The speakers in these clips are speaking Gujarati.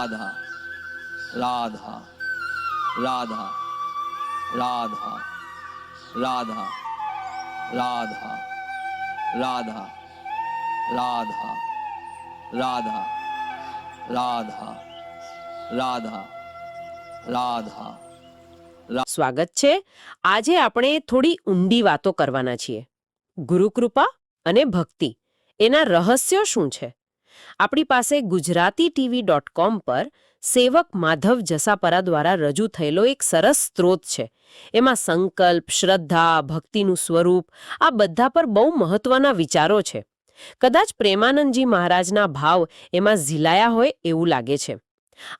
રાધા રાધા રાધા રાધા રાધા રાધા રાધા રાધા રાધા રાધા રાધા રાધા સ્વાગત છે આજે આપણે થોડી ઊંડી વાતો કરવાના છીએ ગુરુકૃપા અને ભક્તિ એના રહસ્યો શું છે આપણી પાસે ગુજરાતી ટીવી ડોટ કોમ પર સેવક માધવ જસાપરા દ્વારા રજૂ થયેલો એક સરસ સ્ત્રોત છે. એમાં સંકલ્પ, શ્રદ્ધા, ભક્તિનું સ્વરૂપ, આ બધા પર બહુ મહત્વના વિચારો છે. કદાચ પ્રેમાનંદજી મહારાજના ભાવ એમાં ઝીલાયા હોય એવું લાગે છે.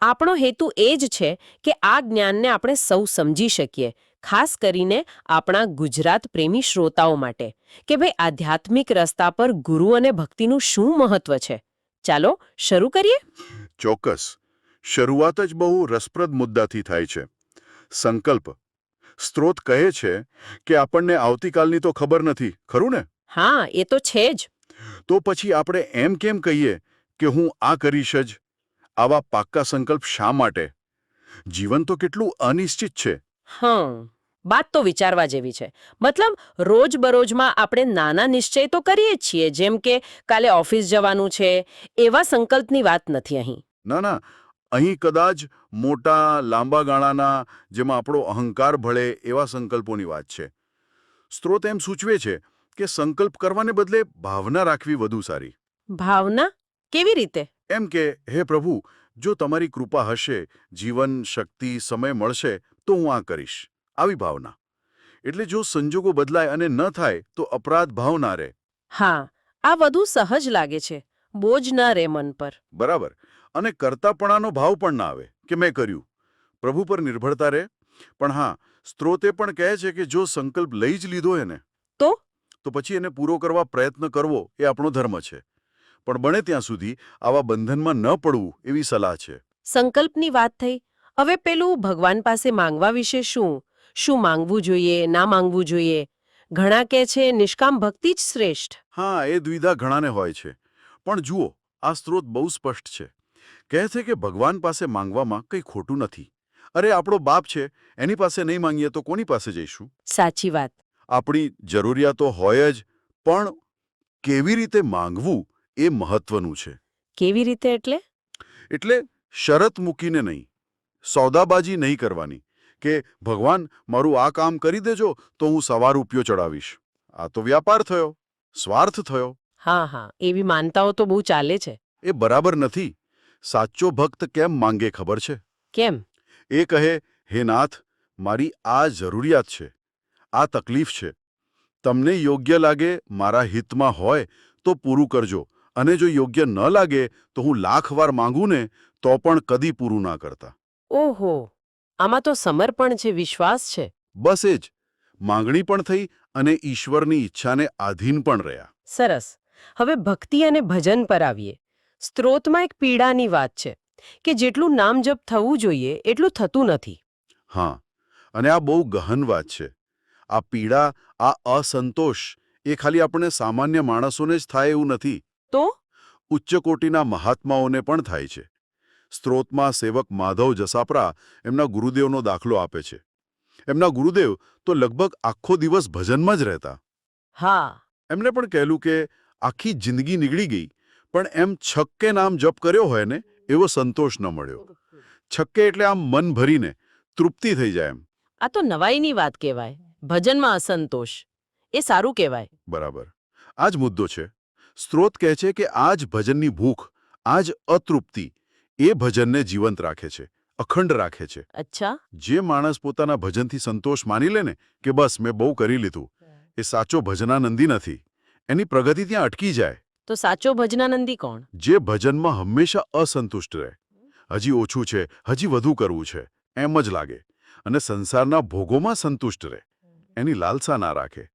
આપણો હેતુ એ જ છે કે આ જ્ઞાનને આપણે સૌ સમજી શકીએ, ખાસ કરીને આપણા ગુજરાત પ્રેમી શ્રોતાઓ માટે. કે ભાઈ આધ્યાત્મિક રસ્તા પર ગુરુ અને ભક્તિનું શું મહત્વ છે? ચાલો શરૂ કરીએ? ચોક્કસ. શરૂઆત જ બહુ રસપ્રદ મુદ્દાથી થાય છે. સંકલ્પ. સ્ત્રોત કહે છે કે આપણને આવતીકાલની તો ખબર નથી ખરું ને? હા એ તો છે જ. તો પછી આપણે એમ કેમ કહીએ કે હું આ કરીશ જ? આવા પાક્કા સંકલ્પ શા માટે? જીવન તો કેટલું અનિશ્ચિત છે. હં. વાત તો વિચારવા જેવી છે. મતલબ રોજબરોજમાં આપણે નાના નિશ્ચય તો કરીએ જ છીએ જેમ કે કાલે ઓફિસ જવાનું છે એવા સંકલ્પની વાત નથી અહીં. ના ના અહીં કદાચ મોટા લાંબા ગાળાના જેમાં આપણો અહંકાર ભળે એવા સંકલ્પોની વાત છે. સ્ત્રોત એમ સૂચવે છે કે સંકલ્પ કરવાને બદલે ભાવના રાખવી વધુ સારી. ભાવના? કેવી રીતે? એમ કે હે પ્રભુ જો તમારી કૃપા હશે જીવન શક્તિ સમય મળશે તો હું આ કરીશ. આવી ભાવના. એટલે જો સંજોગો બદલાય અને ન થાય તો અપરાધ ભાવ ના રહે. હા આ વધુ સહજ લાગે છે. બોજ ના રહે મન પર. બરાબર. અને કરતાપણાનો ભાવ પણ ના આવે. કે મેં કર્યું? પ્રભુ પર નિર્ભરતા રહે? પણ હા સ્ત્રોતે પણ કહે છે કે જો સંકલ્પ લઈ જ લીધો એને તો? તો પછી એને પૂરો કરવા પ્રયત્ન કરવો એ આપણો ધર્મ છે. પણ બને ત્યાં સુધી આવા બંધનમાં ન પડવું એવી સલાહ છે. સંકલ્પની વાત થઈ. હવે પેલું ભગવાન પાસે માંગવા વિશે શું? શું માંગવું જોઈએ ના માંગવું જોઈએ? ઘણા કહે છે નિષ્કામ ભક્તિ જ શ્રેષ્ઠ. હા એ દ્વિધા ઘણાને હોય છે. પણ જુઓ આ સ્ત્રોત બહુ સ્પષ્ટ છે. કહે છે કે ભગવાન પાસે માંગવામાં કંઈ ખોટું નથી. અરે આપણો બાપ છે એની પાસે નહીં માંગીએ તો કોની પાસે જઈશું? સાચી વાત. આપણી જરૂરિયાતો હોય જ પણ કેવી રીતે માંગવું એ મહત્વનું છે. કેવી રીતે એટલે? એટલે શરત મૂકીને નહીં. સોદાબાજી નહીં કરવાની. કે ભગવાન મારું આ કામ કરી દેજો તો હું સવાર ઉપયો ચડાવીશ. આ તો વ્યાપાર થયો સ્વાર્થ થયો. હા હા એવી માનતાઓ તો બહુ ચાલે છે. એ બરાબર નથી. સાચો ભક્ત કેમ માંગે ખબર છે? કેમ? એ કહે હે નાથ મારી આ જરૂરિયાત છે. આ તકલીફ છે. તમને યોગ્ય લાગે મારા હિતમાં હોય તો પૂરું કરજો. અને જો યોગ્ય ન લાગે તો હું લાખ વાર માંગુ ને તો પણ કદી પૂરું ના કરતા. ઓહો. આમાં તો સમર્પણ છે વિશ્વાસ છે. બસ એ જ. માંગણી પણ થઈ અને ઈશ્વરની ઈચ્છાને આધીન પણ રહ્યા. સરસ. હવે ભક્તિ અને ભજન પર આવીએ. સ્ત્રોતમાં એક પીડાની વાત છે કે જેટલું નામ જપ થવું જોઈએ એટલું થતું નથી. હા અને આ બહુ ગહન વાત છે. આ પીડા આ અસંતોષ એ ખાલી આપણે સામાન્ય માણસોને જ થાય એવું નથી. તો? ઉચ્ચ કોટીના મહાત્માઓને પણ થાય છે. સ્ત્રોતમાં સેવક માધવ જસાપરા એમના ગુરુદેવનો દાખલો આપે છે. એમના ગુરુદેવ તો લગભગ આખો દિવસ ભજનમાં જ રહેતા. હા. એમને પણ કહેલું કે આખી જિંદગી નીકળી ગઈ પણ એમ છક્કે નામ જપ કર્યો હોય ને એવો સંતોષ ન મળ્યો. છક્કે એટલે આમ મન ભરીને તૃપ્તિ થઈ જાય એમ. આ તો નવાઈની વાત કહેવાય ભજનમાં અસંતોષ એ સારું કહેવાય. બરાબર. આ જ મુદ્દો છે. સ્ત્રોત કહે છે કે આ જ ભજનની ભૂખ આ જ અતૃપ્તિ એ ભજનને જીવંત રાખે છે અખંડ રાખે છે. અચ્છા. જે માણસ પોતાના ભજનથી સંતોષ માની લે ને કે બસ મેં બહુ કરી લીધું એ સાચો ભજનાનંદી નથી. એની પ્રગતિ ત્યાં અટકી જાય. તો સાચો ભજનાનંદી કોણ? જે ભજનમાં હંમેશા અસંતુષ્ટ રહે. હજી ઓછું છે હજી વધુ કરવું છે એમ જ લાગે. અને સંસારના ભોગોમાં સંતુષ્ટ રહે. એની લાલસા ના રાખે.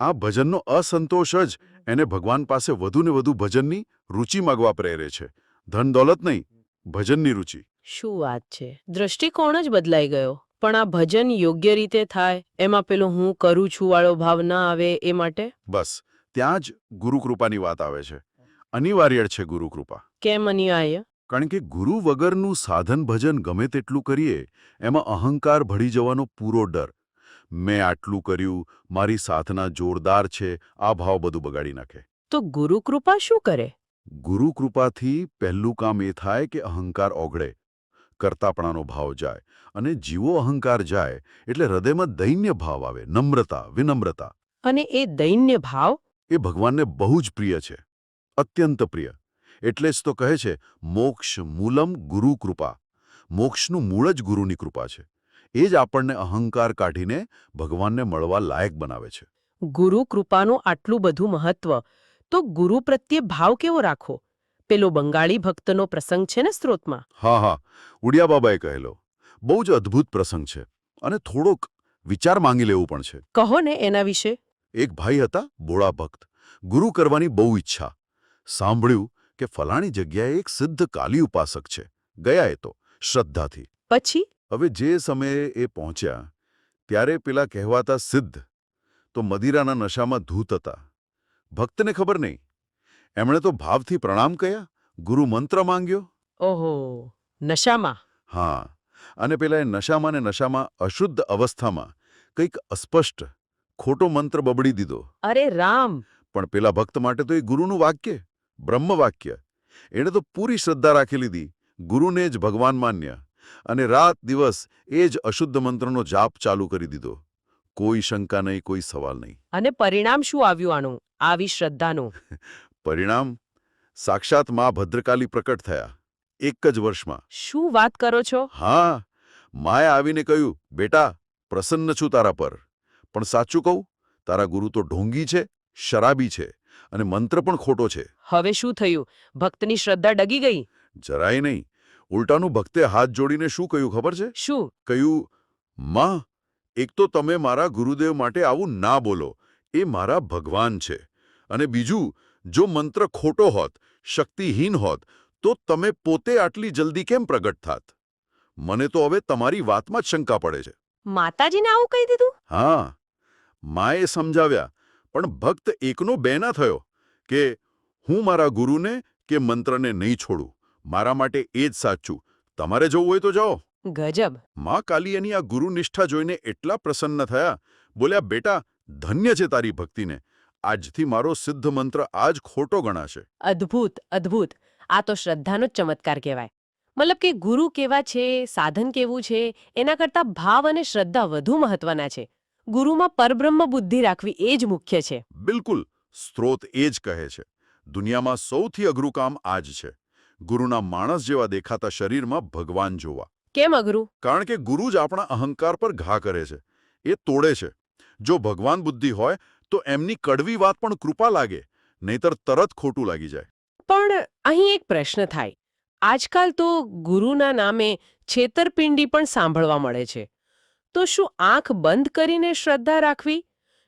આ ભજનનો અસંતોષ જ એને ભગવાન પાસે વધુ ને વધુ ભજનની રુચિ માગવા પ્રેરે છે. ધન દોલત નહીં ભજનની રુચિ. શું વાત છે? દ્રષ્ટિકોણ જ બદલાઈ ગયો. પણ આ ભજન યોગ્ય રીતે થાય એમાં પેલો હું કરું છું વાળો ભાવ ના આવે એ માટે? બસ ત્યાં જ ગુરુકૃપાની વાત આવે છે. અનિવાર્ય છે ગુરુકૃપા. કેમ અન્યાય કારણ કે ગુરુ વગરનું સાધન ભજન ગમે તેટલું કરીએ એમાં અહંકાર ભળી જવાનો પૂરો ડર. મેં આટલું કર્યું મારી સાધના જોરદાર છે આ ભાવ બધું બગાડી નાખે. તો ગુરુકૃપા શું કરે? ગુરુ કૃપાથી પહેલું કામ એ થાય કે અહંકાર ઓગળે કરતાપણાનો ભાવ જાય અને જીવો અહંકાર જાય એટલે હૃદયમાં દૈન્ય ભાવ આવે નમ્રતા વિનમ્રતા. અને એ દૈન્ય ભાવ? એ ભગવાનને બહુ જ પ્રિય છે અત્યંત પ્રિય. એટલે જ તો કહે છે મોક્ષ મૂલમ ગુરુ કૃપા મોક્ષનું મૂળ જ ગુરુની કૃપા છે. એ જ આપણને અહંકાર કાઢીને ભગવાનને મળવા લાયક બનાવે છે. ગુરુ કૃપાનું આટલું બધું મહત્વ તો ગુરુ પ્રત્યે ભાવ કેવો રાખો? પેલો બંગાળી ભક્તનો પ્રસંગ છે ને સ્ત્રોતમાં. હા હા. ઉડિયા બાબાએ કહેલો. બહુ જ અદ્ભુત પ્રસંગ છે અને થોડોક વિચાર માંગી લેવું પણ છે. કહો ને એના વિશે. એક ભાઈ હતા બોળા ભક્ત. ગુરુ કરવાની બહુ ઈચ્છા. સાંભળ્યું કે ફલાણી જગ્યાએ એક સિદ્ધ કાલી ઉપાસક છે. ગયા એ તો શ્રદ્ધાથી. પછી? હવે જે સમયે એ પહોંચ્યા ત્યારે પેલા કહેવાતા સિદ્ધ તો મદિરાના નશામાં ધૂત હતા. ભક્તને ખબર નહીં. એમણે તો ભાવથી પ્રણામ કયા ગુરુ મંત્ર માંગ્યો. ઓહો નશામાં? હા અને પેલા એ નશામાં ને નશામાં અશુદ્ધ અવસ્થામાં કંઈક અસ્પષ્ટ ખોટો મંત્ર બબડી દીધો. અરે રામ! પણ પેલા ભક્ત માટે તો એ ગુરુનું વાક્ય બ્રહ્મ વાક્ય એણે તો પૂરી શ્રદ્ધા રાખી લીધી ગુરુને જ ભગવાન માન્ય અને રાત દિવસ એ જ અશુદ્ધ મંત્રનો જાપ ચાલુ કરી દીધો. કોઈ શંકા નહીં કોઈ સવાલ નહીં. અને પરિણામ શું આવ્યું આનું? આવી શ્રદ્ધાનું. પરિણામ? સાક્ષાત મા ભદ્રકાલી પ્રકટ થયા. એક જ વર્ષમાં. શું વાત કરો છો? હા. માએ આવીને કહ્યું બેટા પ્રસન્ન છું તારા પર. પણ સાચું કહું તારા ગુરુ તો ઢોંગી છે શરાબી છે અને મંત્ર પણ ખોટો છે. હવે શું થયું? ભક્તની શ્રદ્ધા ડગી ગઈ? જરાય નહીં. ઉલટાનું ભક્તે હાથ જોડીને શું કહ્યું ખબર છે? શું? કહ્યું માં એક તો તમે મારા ગુરુદેવ માટે આવું ના બોલો. એ મારા ભગવાન છે. અને બીજું જો મંત્ર ખોટો હોત શક્તિહીન હોત તો તમે પોતે આટલી જલ્દી કેમ પ્રગટ થાત? મને તો હવે તમારી વાતમાં જ શંકા પડે છે. માતાજીને આવું કહી દીધું? હા. માએ સમજાવ્યા પણ ભક્ત એકનો બે ના થયો કે હું મારા ગુરુને કે મંત્રને નહીં છોડું. મારા માટે એ જ સાચું. તમારે જવું હોય તો જાઓ. ગજબ. મા કાલિયાની આ ગુરુનિષ્ઠા જોઈને એટલા પ્રસન્ન થયા. બોલ્યા બેટા ધન્ય છે તારી ભક્તિને. આજથી મારો સિદ્ધ મંત્ર આજ ખોટો ગણાશે. અદ્ભુત અદ્ભુત. આ તો શ્રદ્ધાનો જ ચમત્કાર કહેવાય. મતલબ કે ગુરુ કેવા છે સાધન કેવું છે એના કરતાં ભાવ અને શ્રદ્ધા વધુ મહત્વના છે. ગુરુમાં પરબ્રહ્મ બુદ્ધિ રાખવી એ જ મુખ્ય છે. બિલકુલ. સ્ત્રોત એ જ કહે છે. દુનિયામાં સૌથી અઘરું કામ આ જ છે. ગુરુના માણસ જેવા દેખાતા શરીરમાં ભગવાન જોવા. કેમ અઘરું? કારણ કે ગુરુ જ આપણા અહંકાર પર ઘા કરે છે. એ તોડે છે. જો ભગવાન બુદ્ધિ હોય તો એમની કડવી વાત પણ કૃપા લાગે નહીતર તરત ખોટું લાગી જાય. પણ અહીં એક પ્રશ્ન થાય. આજકાલ તો ગુરુના નામે છેતરપિંડી પણ સાંભળવા મળે છે. તો શું આંખ બંધ કરીને શ્રદ્ધા રાખવી?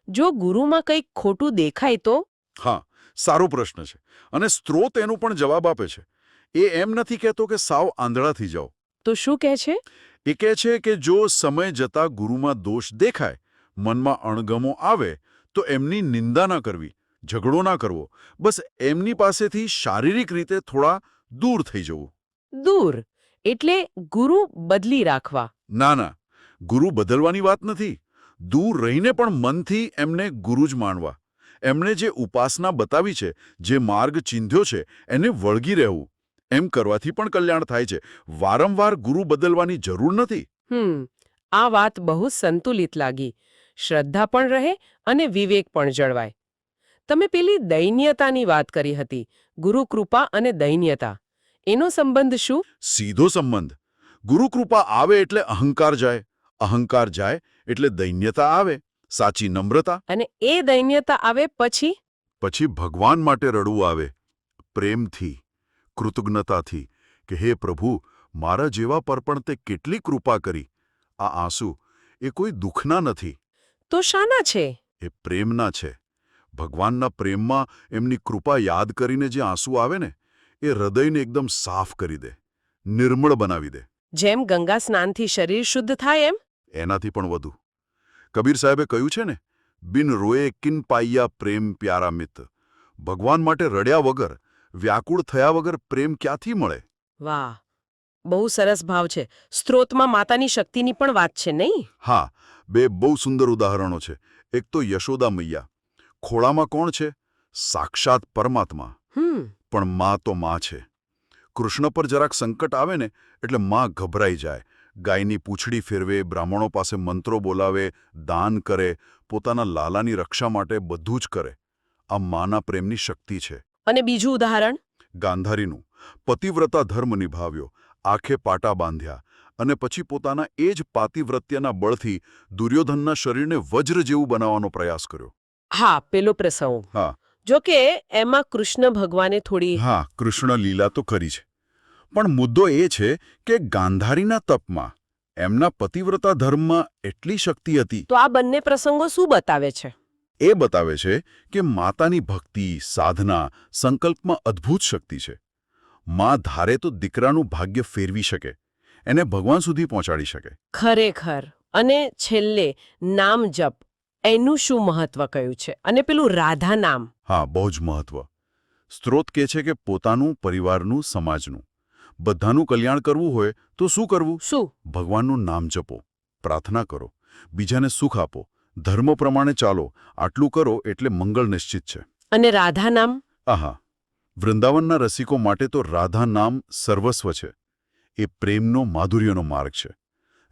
જો ગુરુમાં કંઈક ખોટું દેખાય તો? હા સારો પ્રશ્ન છે અને સ્ત્રોત એનો પણ જવાબ આપે છે. એ એમ નથી કહેતો કે સાવ આંધળા થઈ જાઓ. તો શું કહે છે? એ કહે છે કે જો સમય જતા ગુરુમાં દોષ દેખાય મનમાં અણગમો આવે તો એમની નિંદા ના કરવી ઝઘડો ના કરવો બસ એમની પાસેથી શારીરિક રીતે થોડા દૂર થઈ જવું. દૂર? એટલે ગુરુ બદલી રાખવા. ના ના ગુરુ બદલવાની વાત નથી. દૂર રહીને પણ મનથી એમને ગુરુ જ માનવા એમણે જે ઉપાસના બતાવી છે જે માર્ગ ચીંધ્યો છે એને વળગી રહેવું. એમ કરવાથી પણ કલ્યાણ થાય છે. વારંવાર ગુરુ બદલવાની જરૂર નથી. હમ આ વાત બહુ સંતુલિત લાગી. શ્રદ્ધા પણ રહે અને વિવેક પણ જળવાય. તમે પેલી દૈન્યતાની વાત કરી હતી ગુરુકૃપા અને દૈન્યતા. એનો સંબંધ શું? સીધો સંબંધ. ગુરુકૃપા આવે એટલે અહંકાર જાય અહંકાર જાય એટલે દૈન્યતા આવે સાચી નમ્રતા. અને એ દૈન્યતા આવે પછી? પછી ભગવાન માટે રડવું આવે પ્રેમથી કૃતજ્ઞતાથી કે હે પ્રભુ મારા જેવા પર પણ તે કેટલી કૃપા કરી. આ આંસુ એ કોઈ દુઃખના નથી. તો શાના છે? એ પ્રેમના છે. ભગવાનના પ્રેમમાં એમની કૃપા યાદ કરીને જે આંસુ આવે ને એ હૃદયને એકદમ સાફ કરી દે. નિર્મળ બનાવી દે. જેમ ગંગા સ્નાનથી શરીર શુદ્ધ થાય એમ? એનાથી પણ વધુ. કબીર સાહેબે કહ્યું છે ને બિન રોએ કિન પાઈયા પ્રેમ પ્યારા મિત. ભગવાન માટે રડ્યા વગર વ્યાકુળ થયા વગર પ્રેમ ક્યાંથી મળે? વાહ. બહુ સરસ ભાવ છે. સ્ત્રોતમાં માતાની શક્તિની પણ વાત છે નહીં? હા બે બહુ સુંદર ઉદાહરણો છે. એક તો યશોદા મૈયા. ખોળામાં કોણ છે? સાક્ષાત પરમાત્મા. પણ માં તો માં છે. કૃષ્ણ પર જરાક સંકટ આવે ને એટલે માં ગભરાઈ જાય. ગાયની પૂંછડી ફેરવે બ્રાહ્મણો પાસે મંત્રો બોલાવે દાન કરે પોતાના લાલાની રક્ષા માટે બધું જ કરે. આ માના પ્રેમની શક્તિ છે. અને બીજું ઉદાહરણ? ગાંધારીનું. પતિવ્રતા ધર્મ નિભાવ્યો. આંખે પાટા બાંધ્યા અને પછી પોતાના એ જ પાતિવ્રત્યના બળથી દુર્યોધનના શરીરને વજ્ર જેવું બનાવવાનો પ્રયાસ કર્યો. હા પેલો પ્રસંગ. હા. જો કે એમાં કૃષ્ણ ભગવાને થોડી હા કૃષ્ણ લીલા તો કરી છે. પણ મુદ્દો એ છે કે ગાંધારીના તપમાં એમના પતિવ્રતા ધર્મમાં એટલી શક્તિ હતી તો આ બંને પ્રસંગો શું બતાવે છે? એ બતાવે છે કે માતાની ભક્તિ સાધના સંકલ્પમાં અદ્ભુત શક્તિ છે. માં ધારે તો દીકરાનું ભાગ્ય ફેરવી શકે એને ભગવાન સુધી પહોંચાડી શકે. ખરેખર. અને છેલ્લે નામ જપ. એનું શું મહત્વ કયું છે? અને પેલું રાધા નામ. હા બહુ જ મહત્વ. સ્ત્રોત કહે છે કે પોતાનું પરિવારનું સમાજનું. બધાનું કલ્યાણ કરવું હોય તો શું કરવું? શું? ભગવાનનું નામ જપો પ્રાર્થના કરો બીજાને સુખ આપો ધર્મ પ્રમાણે ચાલો આટલું કરો એટલે મંગળ નિશ્ચિત છે. અને રાધા નામ? આહા. વૃંદાવનના રસિકો માટે તો રાધા નામ સર્વસ્વ છે. એ પ્રેમનો માધુર્યનો માર્ગ છે.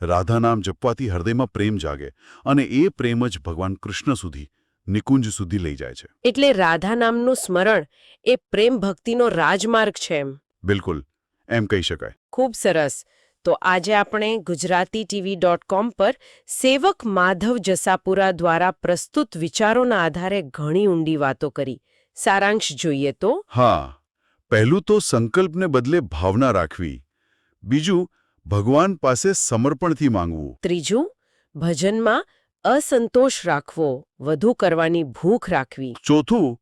રાધા નામ જપવાથી હૃદયમાં પ્રેમ જાગે અને એ પ્રેમ જ ભગવાન કૃષ્ણ સુધી નિકુંજ સુધી લઈ જાય છે. એટલે રાધા નામનું સ્મરણ એ પ્રેમ ભક્તિનો રાજમાર્ગ છે એમ. બિલકુલ. એમ કહી શકાય. ખૂબ સરસ. તો આજે આપણે ગુજરાતી ટીવી ડોટ કોમ પર સેવક માધવ જસાપુરા દ્વારા પ્રસ્તુત વિચારોના આધારે ઘણી ઊંડી વાતો કરી. સારાંશ જોઈએ તો? હા પહેલું તો સંકલ્પને બદલે ભાવના રાખવી. બીજું ભગવાન પાસે સમર્પણથી માંગવું. ત્રીજું ભજનમાં અસંતોષ રાખવો વધુ કરવાની ભૂખ રાખવી. ચોથું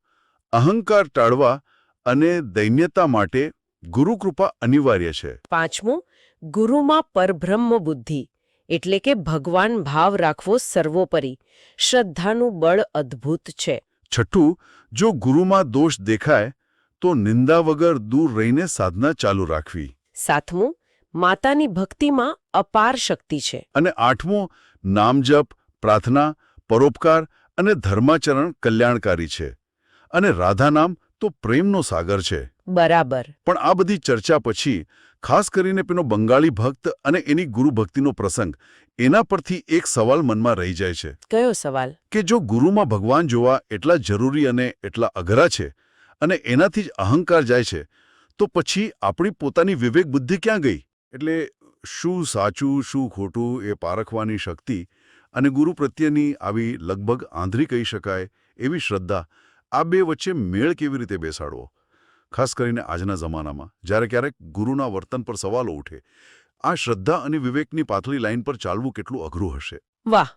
અહંકાર ટાળવા અને દૈન્યતા માટે ગુરુકૃપા અનિવાર્ય છે. પાંચમું ગુરુમાં પરબ્રહ્મ બુદ્ધિ એટલે કે ભગવાન ભાવ રાખવો સર્વોપરી. શ્રદ્ધાનું બળ અદ્ભુત છે. છઠ્ઠું જો ગુરુમાં દોષ દેખાય તો નિંદા વગર દૂર રહીને સાધના ચાલુ રાખવી. સાતમું માતાની ભક્તિમાં અપાર શક્તિ છે. અને આઠમું નામજપ પ્રાર્થના પરોપકાર અને ધર્માચરણ કલ્યાણકારી છે. અને રાધા નામ તો પ્રેમનો સાગર છે. બરાબર. પણ આ બધી ચર્ચા પછી ખાસ કરીને પેલો બંગાળી ભક્ત અને એની ગુરુભક્તિનો પ્રસંગ એના પરથી એક સવાલ મનમાં રહી જાય છે. કયો સવાલ? કે જો ગુરુમાં ભગવાન જોવા એટલા જરૂરી અને એટલા અઘરા છે અને એનાથી જ અહંકાર જાય છે તો પછી આપણી પોતાની વિવેક બુદ્ધિ ક્યાં ગઈ? એટલે શું સાચું શું ખોટું એ પારખવાની શક્તિ અને ગુરુ પ્રત્યેની આવી લગભગ આંધળી કહી શકાય એવી શ્રદ્ધા આ બે વચ્ચે મેળ કેવી રીતે બેસાડવો? ખાસ કરીને આજના જમાનામાં જ્યારે ક્યારેક ગુરુના વર્તન પર સવાલો ઉઠે આ શ્રદ્ધા અને વિવેકની પાથળી લાઇન પર ચાલવું કેટલું અઘરું હશે? વાહ!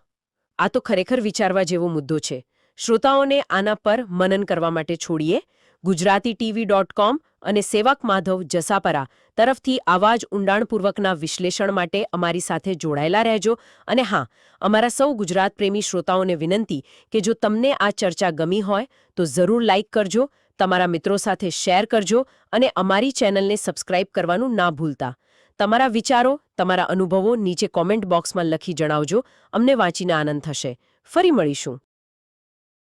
આ તો ખરેખર વિચારવા જેવો મુદ્દો છે. શ્રોતાઓને આના પર મનન કરવા માટે છોડીએ. ગુજરાતી ટીવી ડોટ કોમ અને સેવક માધવ જસાપરા તરફથી આવા જ ઊંડાણપૂર્વકના વિશ્લેષણ માટે અમારી સાથે જોડાયેલા રહેજો. અને હા, અમારા સૌ ગુજરાત પ્રેમી શ્રોતાઓને વિનંતી કે જો તમને આ ચર્ચા ગમી હોય, તો જરૂર લાઇક કરજો, તમારા મિત્રો સાથે શેર કરજો અને અમારી ચેનલને સબસ્ક્રાઇબ કરવાનું ના ભૂલતા. તમારા વિચારો, તમારા અનુભવો નીચે કોમેન્ટ બોક્સમાં લખી જણાવજો. અમને વાંચીને આનંદ થશે. ફરી મળીશું.